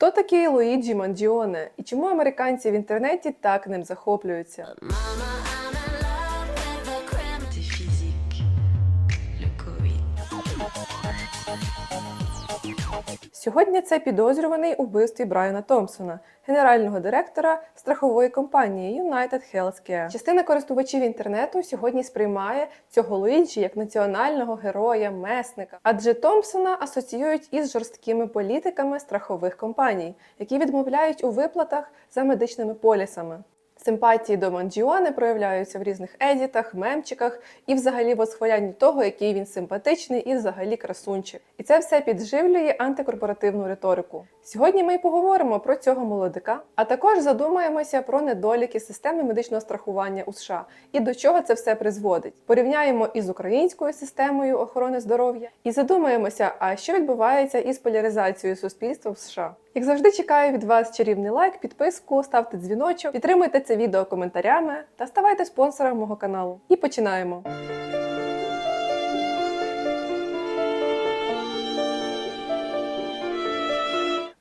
Хто такий Луїджі Мандіоне і чому американці в інтернеті так ним захоплюються? T'es Сьогодні це підозрюваний у вбивстві Брайана Томпсона, генерального директора страхової компанії United Healthcare. Частина користувачів інтернету сьогодні сприймає цього Луїджі як національного героя, месника, адже Томпсона асоціюють із жорсткими політиками страхових компаній, які відмовляють у виплатах за медичними полісами. Симпатії до Манджіоне проявляються в різних едітах, мемчиках і взагалі восхвалянні того, який він симпатичний і взагалі красунчик. І це все підживлює антикорпоративну риторику. Сьогодні ми й поговоримо про цього молодика, а також задумаємося про недоліки системи медичного страхування у США і до чого це все призводить. Порівняємо із українською системою охорони здоров'я і задумаємося, а що відбувається із поляризацією суспільства в США. Як завжди, чекаю від вас чарівний лайк, підписку, ставте дзвіночок, підтримуйте це відео коментарями та ставайте спонсором мого каналу. І починаємо.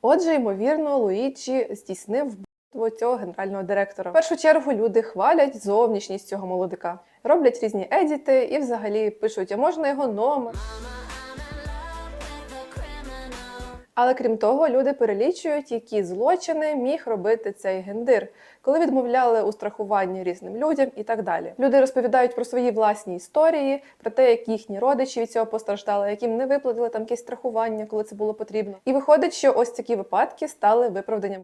Отже, ймовірно, Луїджі здійснив цього генерального директора. В першу чергу люди хвалять зовнішність цього молодика, роблять різні едіти і взагалі пишуть, а можна його номер. Але крім того, люди перелічують, які злочини міг робити цей гендир, коли відмовляли у страхуванні різним людям і так далі. Люди розповідають про свої власні історії, про те, як їхні родичі від цього постраждали, яким не виплатили там якесь страхування, коли це було потрібно. І виходить, що ось такі випадки стали виправданням.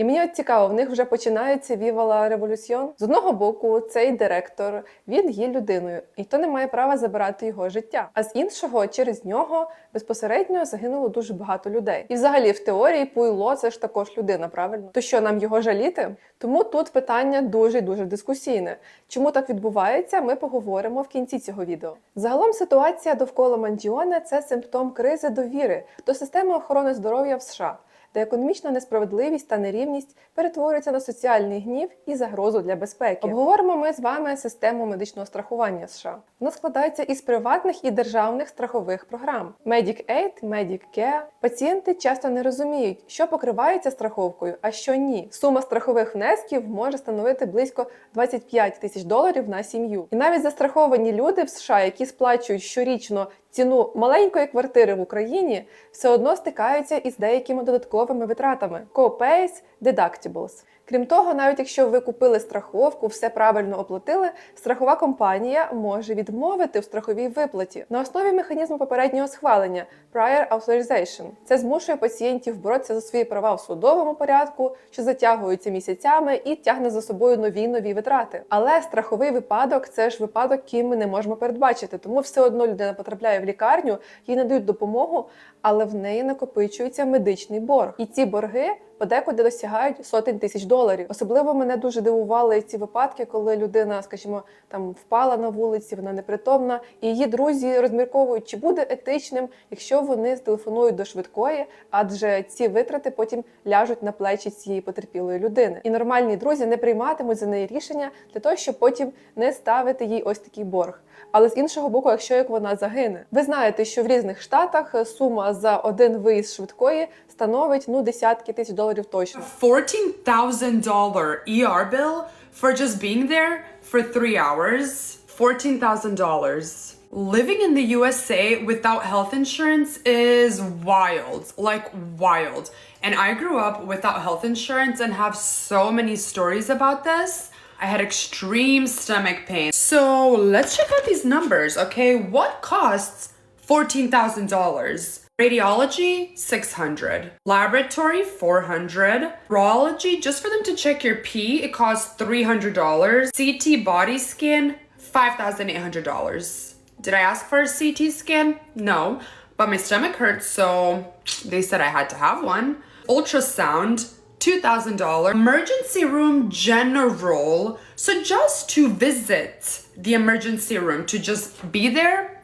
І мені от цікаво, в них вже починається вівала революціон. З одного боку, цей директор він є людиною, і ніхто не має права забирати його життя. А з іншого, через нього безпосередньо загинуло дуже багато людей. І взагалі, в теорії, Пуйло це ж також людина, правильно? То що нам його жаліти? Тому тут питання дуже дуже дискусійне. Чому так відбувається? Ми поговоримо в кінці цього відео. Загалом ситуація довкола Манджіоне це симптом кризи довіри до системи охорони здоров'я в США де економічна несправедливість та нерівність перетворюються на соціальний гнів і загрозу для безпеки. Обговоримо ми з вами систему медичного страхування США. Вона складається із приватних і державних страхових програм: Medicaid, Medicare. Пацієнти часто не розуміють, що покривається страховкою, а що ні. Сума страхових внесків може становити близько 25 тисяч доларів на сім'ю. І навіть застраховані люди в США, які сплачують щорічно ціну маленької квартири в Україні, все одно стикаються із деякими додатковими витратами co-pays, deductibles. Крім того, навіть якщо ви купили страховку, все правильно оплатили, страхова компанія може відмовити в страховій виплаті на основі механізму попереднього схвалення prior authorization. Це змушує пацієнтів боротися за свої права в судовому порядку, що затягуються місяцями і тягне за собою нові нові витрати. Але страховий випадок це ж випадок, який ми не можемо передбачити. Тому все одно людина потрапляє в лікарню, їй надають допомогу, але в неї накопичується медичний борг. І ці борги подекуди досягають сотень тисяч доларів. Особливо мене дуже дивували ці випадки, коли людина, скажімо, там впала на вулиці, вона непритомна, і її друзі розмірковують, чи буде етичним, якщо вони зтелефонують до швидкої, адже ці витрати потім ляжуть на плечі цієї потерпілої людини. І нормальні друзі не прийматимуть за неї рішення для того, щоб потім не ставити їй ось такий борг. Але з іншого боку, якщо як вона загине, ви знаєте, що в різних штатах сума за один виїзд швидкої становить ну десятки тисяч доларів точно. $14,000 ER bill for just being there for three hours. $14,000. Living in the USA without health insurance is wild. Like, wild. And I grew up without health insurance and have so many stories about this. I had extreme stomach pain. So let's check out these numbers, okay? What costs $14,000? Radiology, 600. Laboratory, 400. Urology, just for them to check your pee, it costs $300. CT body scan, $5,800. Did I ask for a CT scan? No, but my stomach hurts, so they said I had to have one. Ultrasound, $2,000. Emergency room general. So just to visit the emergency room, to just be there,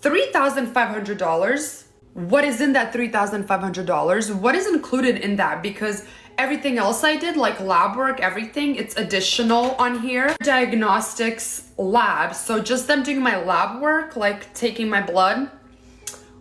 $3,500. What is in that $3,500? What is included in that? Because everything else I did, like lab work, everything, it's additional on here. Diagnostics lab. So just them doing my lab work, like taking my blood,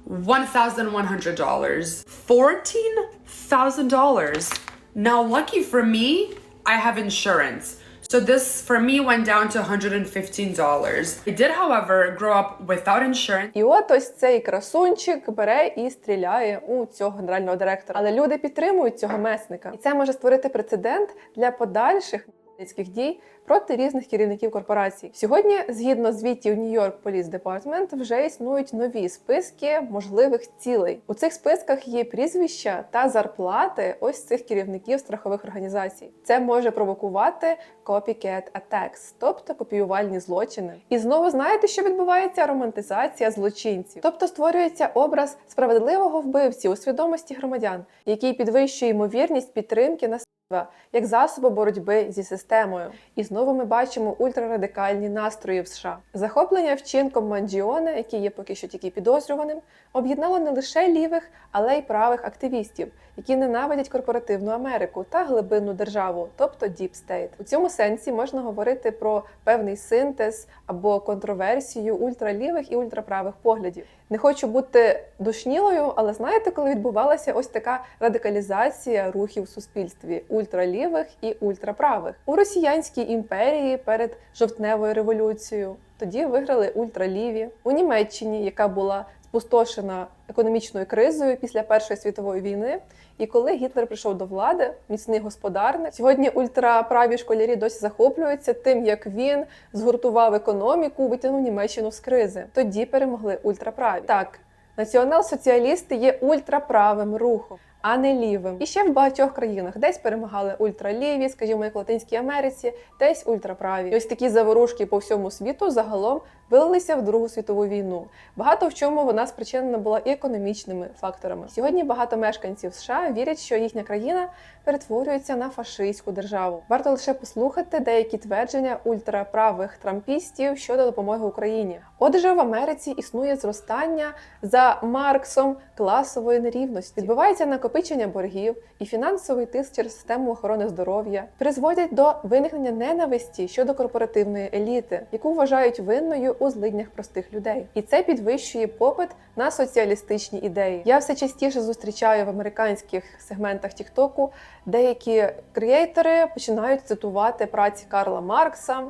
$1,100. $1,000. Now, lucky for me, I have insurance. So this for me went down to $115. I did, however, grow up without insurance. І от ось цей красунчик бере і стріляє у цього генерального директора. Але люди підтримують цього месника, і це може створити прецедент для подальших насильницьких дій проти різних керівників корпорацій. Сьогодні, згідно звітів New York Police Department, вже існують нові списки можливих цілей. У цих списках є прізвища та зарплати ось цих керівників страхових організацій. Це може провокувати copycat attacks, тобто копіювальні злочини. І знову знаєте, що відбувається романтизація злочинців, тобто створюється образ справедливого вбивці у свідомості громадян, який підвищує ймовірність підтримки на як засобу боротьби зі системою. І знову ми бачимо ультрарадикальні настрої в США. Захоплення вчинком Манджіоне, який є поки що тільки підозрюваним, об'єднало не лише лівих, але й правих активістів, які ненавидять корпоративну Америку та глибинну державу, тобто Deep State. У цьому сенсі можна говорити про певний синтез або контроверсію ультралівих і ультраправих поглядів. Не хочу бути душнілою, але знаєте, коли відбувалася ось така радикалізація рухів в суспільстві ультралівих і ультраправих у росіянській імперії перед жовтневою революцією. Тоді виграли ультраліві у Німеччині, яка була спустошена економічною кризою після Першої світової війни. І коли Гітлер прийшов до влади, міцний господарник, сьогодні ультраправі школярі досі захоплюються тим, як він згуртував економіку, витягнув Німеччину з кризи. Тоді перемогли ультраправі. Так, націонал-соціалісти є ультраправим рухом. А не лівим. І ще в багатьох країнах десь перемагали ультраліві, скажімо, як в Латинській Америці, десь ультраправі. І ось такі заворушки по всьому світу загалом вилилися в Другу світову війну. Багато в чому вона спричинена була і економічними факторами. Сьогодні багато мешканців США вірять, що їхня країна перетворюється на фашистську державу. Варто лише послухати деякі твердження ультраправих трампістів щодо допомоги Україні. Отже, в Америці існує зростання за Марксом класової нерівності. Відбувається накопичення боргів і фінансовий тиск через систему охорони здоров'я призводять до виникнення ненависті щодо корпоративної еліти, яку вважають винною у злиднях простих людей. І це підвищує попит на соціалістичні ідеї. Я все частіше зустрічаю в американських сегментах Тіктоку деякі креатори починають цитувати праці Карла Маркса.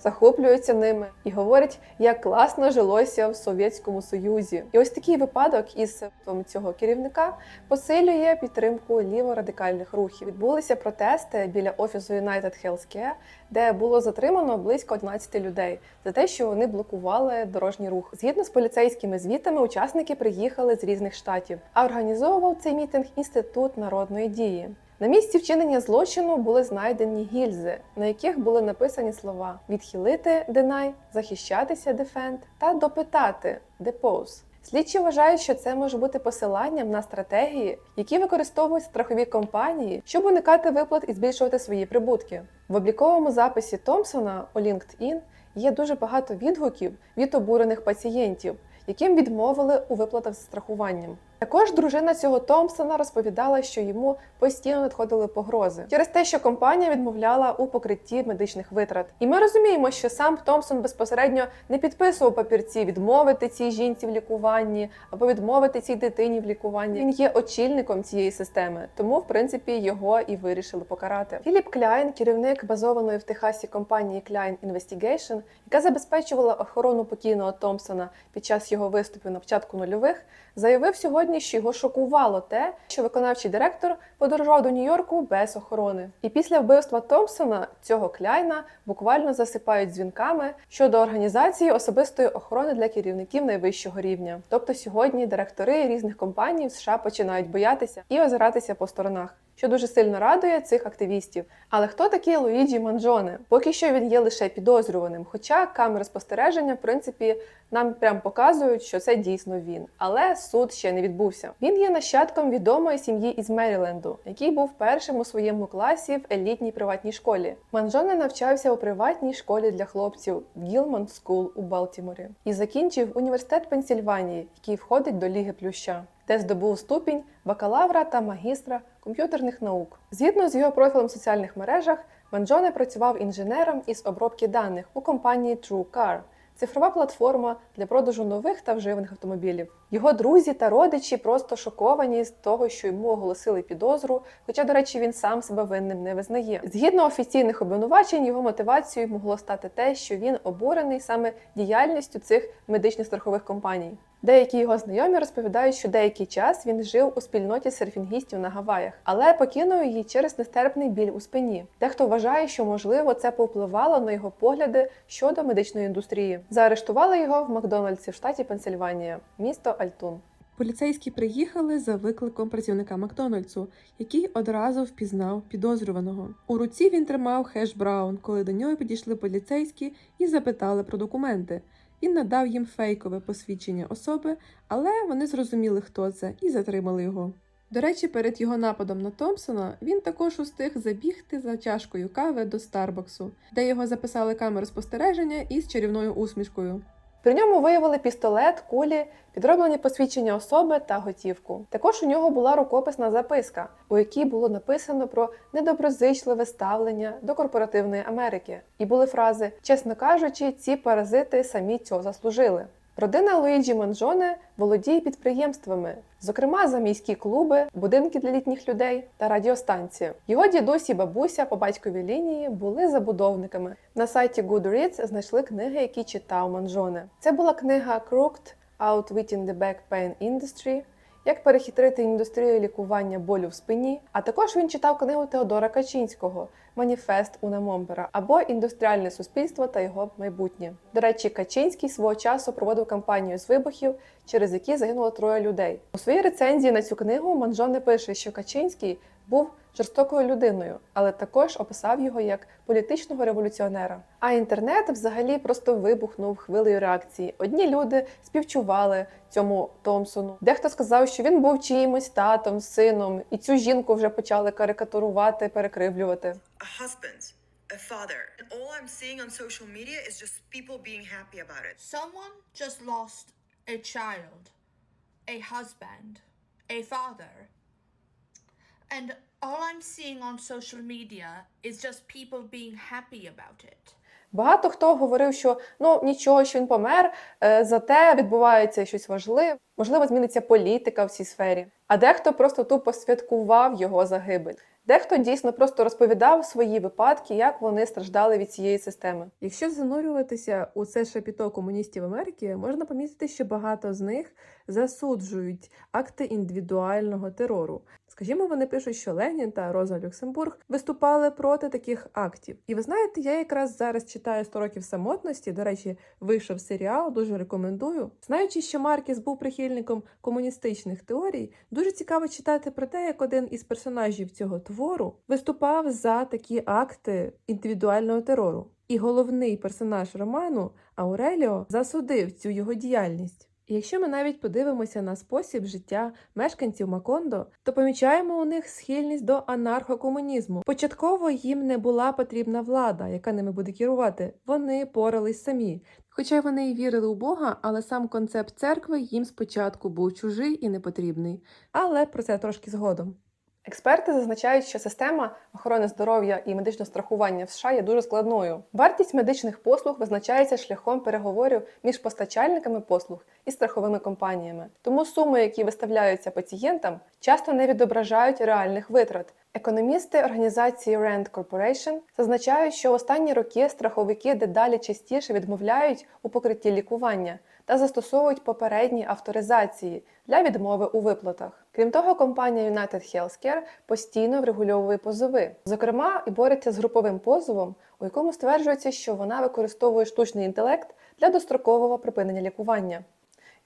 Захоплюються ними і говорять, як класно жилося в Совєтському Союзі. І ось такий випадок із цього керівника посилює підтримку ліворадикальних рухів. Відбулися протести біля офісу United Healthcare, де було затримано близько 11 людей за те, що вони блокували дорожній рух. Згідно з поліцейськими звітами, учасники приїхали з різних штатів, а організовував цей мітинг інститут народної дії. На місці вчинення злочину були знайдені гільзи, на яких були написані слова: відхилити deny, захищатися defend та допитати depose. Слідчі вважають, що це може бути посиланням на стратегії, які використовують страхові компанії, щоб уникати виплат і збільшувати свої прибутки. В обліковому записі Томпсона у LinkedIn є дуже багато відгуків від обурених пацієнтів, яким відмовили у виплатах з страхуванням. Також дружина цього Томпсона розповідала, що йому постійно надходили погрози через те, що компанія відмовляла у покритті медичних витрат. І ми розуміємо, що сам Томпсон безпосередньо не підписував папірці відмовити цій жінці в лікуванні або відмовити цій дитині в лікуванні. Він є очільником цієї системи, тому в принципі його і вирішили покарати. Філіп Кляйн, керівник базованої в Техасі компанії Klein Investigation, яка забезпечувала охорону покійного Томпсона під час його виступів на початку нульових, заявив сьогодні, що його шокувало те, що виконавчий директор подорожував до Нью-Йорку без охорони. І після вбивства Томпсона цього Кляйна буквально засипають дзвінками щодо організації особистої охорони для керівників найвищого рівня. Тобто сьогодні директори різних компаній в США починають боятися і озиратися по сторонах. Що дуже сильно радує цих активістів. Але хто такий Луїджі Манджоне? Поки що він є лише підозрюваним. Хоча камери спостереження, в принципі, нам прям показують, що це дійсно він. Але суд ще не відбувся. Він є нащадком відомої сім'ї із Меріленду, який був першим у своєму класі в елітній приватній школі. Манджоне навчався у приватній школі для хлопців Гілман Скул у Балтіморі і закінчив університет Пенсільванії, який входить до Ліги Плюща де здобув ступінь бакалавра та магістра комп'ютерних наук. Згідно з його профілем в соціальних мережах, Манджоне працював інженером із обробки даних у компанії TrueCar. цифрова платформа для продажу нових та вживаних автомобілів. Його друзі та родичі просто шоковані з того, що йому оголосили підозру. Хоча, до речі, він сам себе винним не визнає. Згідно офіційних обвинувачень, його мотивацією могло стати те, що він обурений саме діяльністю цих медичних страхових компаній. Деякі його знайомі розповідають, що деякий час він жив у спільноті серфінгістів на Гаваях, але покинув її через нестерпний біль у спині. Дехто вважає, що можливо це повпливало на його погляди щодо медичної індустрії. Заарештували його в Макдональдсі в штаті Пенсильванія, місто Альтун. Поліцейські приїхали за викликом працівника Макдональдсу, який одразу впізнав підозрюваного. У руці він тримав хеш Браун, коли до нього підійшли поліцейські і запитали про документи. Він надав їм фейкове посвідчення особи, але вони зрозуміли, хто це, і затримали його. До речі, перед його нападом на Томпсона він також устиг забігти за чашкою кави до Старбаксу, де його записали камери спостереження із чарівною усмішкою. При ньому виявили пістолет, кулі, підроблені посвідчення особи та готівку. Також у нього була рукописна записка, у якій було написано про недоброзичливе ставлення до корпоративної Америки. І були фрази: чесно кажучи, ці паразити самі цього заслужили. Родина Луїджі Манджоне володіє підприємствами, зокрема за міські клуби, будинки для літніх людей та радіостанції. Його дідусь і бабуся по батьковій лінії були забудовниками. На сайті Goodreads знайшли книги, які читав Манджоне. Це була книга Crooked Outwitting the Back Pain Industry. Як перехитрити індустрію лікування болю в спині, а також він читав книгу Теодора Качинського Маніфест Уна Момпера або Індустріальне суспільство та його майбутнє. До речі, Качинський свого часу проводив кампанію з вибухів, через які загинуло троє людей. У своїй рецензії на цю книгу Манжоне пише, що Качинський був жорстокою людиною, але також описав його як політичного революціонера. А інтернет взагалі просто вибухнув хвилею реакції. Одні люди співчували цьому Томпсону. Дехто сказав, що він був чиїмось татом, сином, і цю жінку вже почали карикатурувати, перекривлювати. a husband, a father. And all I'm seeing on social media is just people being happy about it. Someone just lost a child, a husband, a father. And all I'm seeing on social media is just people being happy about it. Багато хто говорив, що ну нічого, що він помер, е, зате відбувається щось важливе. Можливо, зміниться політика в цій сфері. А дехто просто тупо святкував його загибель. Дехто дійсно просто розповідав свої випадки, як вони страждали від цієї системи. Якщо занурюватися у це шапіто комуністів Америки, можна помітити, що багато з них засуджують акти індивідуального терору. Скажімо, вони пишуть, що Ленін та Роза Люксембург виступали проти таких актів. І ви знаєте, я якраз зараз читаю «100 років самотності. До речі, вийшов серіал, дуже рекомендую. Знаючи, що Маркіс був прихильником комуністичних теорій, дуже цікаво читати про те, як один із персонажів цього твору виступав за такі акти індивідуального терору. І головний персонаж роману Ауреліо засудив цю його діяльність. Якщо ми навіть подивимося на спосіб життя мешканців Макондо, то помічаємо у них схильність до анархокомунізму. Початково їм не була потрібна влада, яка ними буде керувати. Вони порались самі. Хоча вони й вірили у Бога, але сам концепт церкви їм спочатку був чужий і непотрібний. Але про це трошки згодом. Експерти зазначають, що система охорони здоров'я і медичного страхування в США є дуже складною. Вартість медичних послуг визначається шляхом переговорів між постачальниками послуг і страховими компаніями. Тому суми, які виставляються пацієнтам, часто не відображають реальних витрат. Економісти організації Rand Corporation зазначають, що в останні роки страховики дедалі частіше відмовляють у покритті лікування та застосовують попередні авторизації для відмови у виплатах. Крім того, компанія United Healthcare постійно врегульовує позови. Зокрема, і бореться з груповим позовом, у якому стверджується, що вона використовує штучний інтелект для дострокового припинення лікування.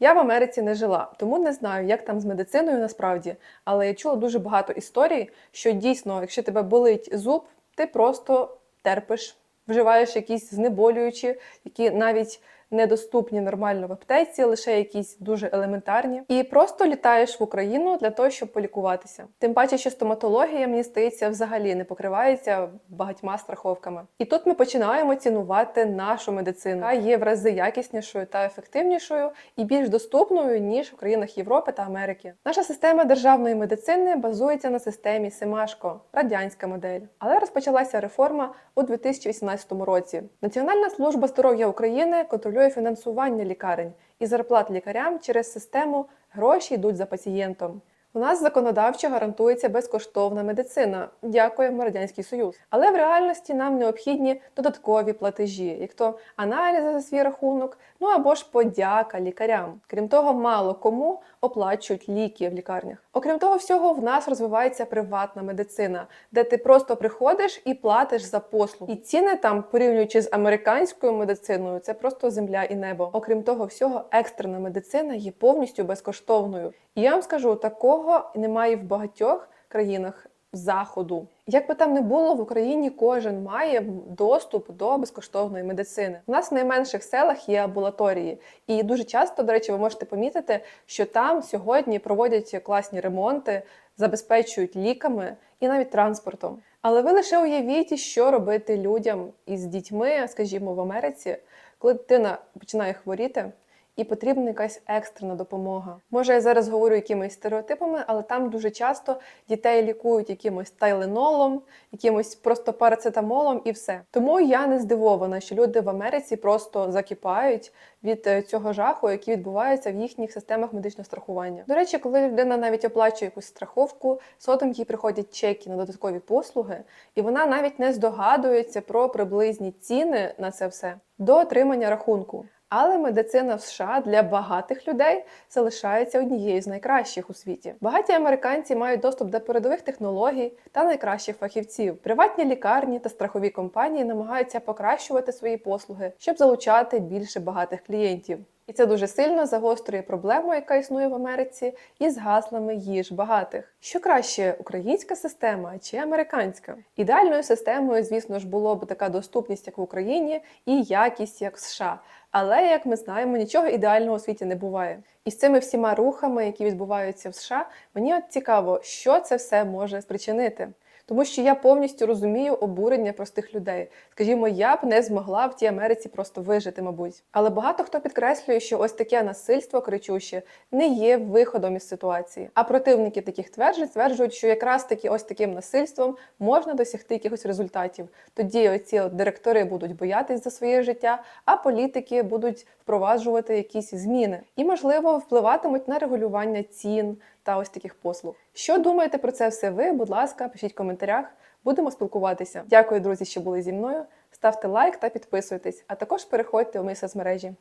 Я в Америці не жила, тому не знаю, як там з медициною насправді, але я чула дуже багато історій, що дійсно, якщо тебе болить зуб, ти просто терпиш, вживаєш якісь знеболюючі, які навіть недоступні нормально в аптеці, лише якісь дуже елементарні, і просто літаєш в Україну для того, щоб полікуватися. Тим паче, що стоматологія, мені здається, взагалі не покривається багатьма страховками. І тут ми починаємо цінувати нашу медицину, яка є в рази якіснішою та ефективнішою і більш доступною ніж в країнах Європи та Америки. Наша система державної медицини базується на системі Семашко, радянська модель. Але розпочалася реформа у 2018 році. Національна служба здоров'я України контролює контролює фінансування лікарень і зарплат лікарям через систему гроші йдуть за пацієнтом. У нас законодавчо гарантується безкоштовна медицина. Дякуємо Радянський Союз. Але в реальності нам необхідні додаткові платежі, як то аналізи за свій рахунок, ну або ж подяка лікарям. Крім того, мало кому оплачують ліки в лікарнях. Окрім того всього, в нас розвивається приватна медицина, де ти просто приходиш і платиш за послуги. І ціни там, порівнюючи з американською медициною, це просто земля і небо. Окрім того всього, екстрена медицина є повністю безкоштовною. І я вам скажу, такого немає в багатьох країнах заходу. Як би там не було, в Україні кожен має доступ до безкоштовної медицини. У нас в найменших селах є амбулаторії, і дуже часто, до речі, ви можете помітити, що там сьогодні проводять класні ремонти, забезпечують ліками і навіть транспортом. Але ви лише уявіть, що робити людям із дітьми, скажімо, в Америці, коли дитина починає хворіти. І потрібна якась екстрена допомога. Може, я зараз говорю якимись стереотипами, але там дуже часто дітей лікують якимось тайленолом, якимось просто парацетамолом і все. Тому я не здивована, що люди в Америці просто закипають від е, цього жаху, який відбувається в їхніх системах медичного страхування. До речі, коли людина навіть оплачує якусь страховку, сотом їй приходять чеки на додаткові послуги, і вона навіть не здогадується про приблизні ціни на це все до отримання рахунку. Але медицина в США для багатих людей залишається однією з найкращих у світі. Багаті американці мають доступ до передових технологій та найкращих фахівців. Приватні лікарні та страхові компанії намагаються покращувати свої послуги, щоб залучати більше багатих клієнтів. І це дуже сильно загострює проблему, яка існує в Америці, із гаслами їж багатих. Що краще, українська система чи американська? Ідеальною системою, звісно ж, було б така доступність, як в Україні, і якість, як в США. Але як ми знаємо, нічого ідеального у світі не буває. І з цими всіма рухами, які відбуваються в США, мені от цікаво, що це все може спричинити. Тому що я повністю розумію обурення простих людей. Скажімо, я б не змогла в тій Америці просто вижити, мабуть. Але багато хто підкреслює, що ось таке насильство кричуще не є виходом із ситуації. А противники таких тверджень стверджують, що якраз таки ось таким насильством можна досягти якихось результатів. Тоді оці директори будуть боятись за своє життя, а політики будуть впроваджувати якісь зміни і, можливо, впливатимуть на регулювання цін та ось таких послуг. Що думаєте про це все ви? Будь ласка, пишіть в коментарях. Будемо спілкуватися. Дякую, друзі, що були зі мною. Ставте лайк та підписуйтесь, а також переходьте у мої соцмережі.